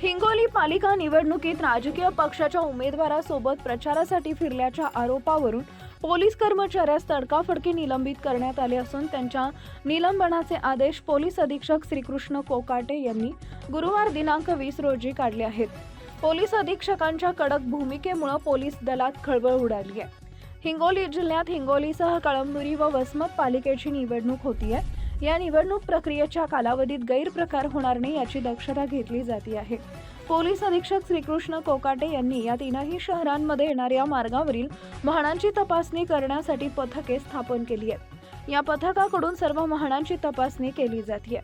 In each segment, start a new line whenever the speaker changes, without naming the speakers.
हिंगोली पालिका निवडणुकीत राजकीय पक्षाच्या उमेदवारासोबत प्रचारासाठी फिरल्याच्या आरोपावरून पोलीस कर्मचाऱ्यास तडकाफडकी निलंबित करण्यात आले असून त्यांच्या निलंबनाचे आदेश पोलीस अधीक्षक श्रीकृष्ण कोकाटे यांनी गुरुवार दिनांक वीस रोजी काढले आहेत. पोलीस अधीक्षकांच्या कडक भूमिकेमुळे पोलीस दलात खळबळ उडाली आहे. हिंगोली जिल्ह्यात हिंगोलीसह कळमनुरी व वसमत पालिकेची निवडणूक होती आहे या निवडणूक प्रक्रियेच्या कालावधीत गैरप्रकार होणार नाही याची दक्षता घेतली जाते आहे. पोलीस अधीक्षक श्रीकृष्ण कोकाटे यांनी या तीनही शहरांमध्ये येणाऱ्या मार्गावरील वाहनांची तपासणी करण्यासाठी पथके स्थापन केली आहेत. या पथकाकडून सर्व वाहनांची तपासणी केली जाते.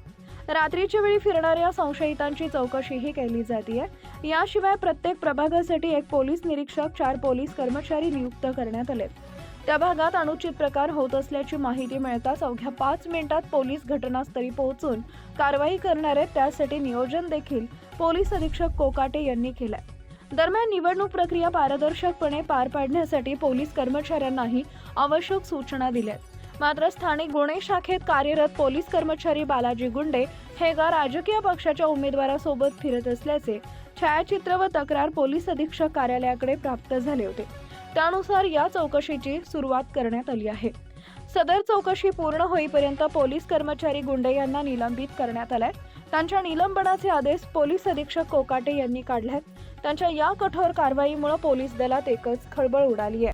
रात्रीच्या वेळी फिरणाऱ्या संशयितांची चौकशीही केली जाते. याशिवाय प्रत्येक प्रभागासाठी एक पोलीस निरीक्षक चार पोलीस कर्मचारी नियुक्त करण्यात आले. त्या भागात अनुचित प्रकार होत असल्याची माहिती मिळताच अवघ्या पाच मिनिटात पोलीस घटनास्थळी पोहोचून कारवाई करणार आहेत. त्यासाठी नियोजन देखील पोलीस अधीक्षक कोकाटे यांनी केलंय. दरम्यान निवडणूक प्रक्रिया पारदर्शकपणे पार पाडण्यासाठी पोलीस कर्मचाऱ्यांनाही आवश्यक सूचना दिल्यात मात्र स्थानिक गुन्हे शाखेत कार्यरत पोलीस कर्मचारी बालाजी गुंडे हे गा राजकीय पक्षाच्या उमेदवारासोबत फिरत असल्याचे छायाचित्र व तक्रार पोलीस अधीक्षक कार्यालयाकडे प्राप्त झाले होते. त्यानुसार या चौकशीची सुरुवात करण्यात आली आहे. सदर चौकशी पूर्ण होईपर्यंत पोलीस कर्मचारी गुंडे यांना निलंबित करण्यात आलाय. त्यांच्या निलंबनाचे आदेश पोलीस अधीक्षक कोकाटे यांनी काढले आहेत त्यांच्या या कठोर कारवाईमुळे पोलीस दलात एकच खळबळ उडाली आहे.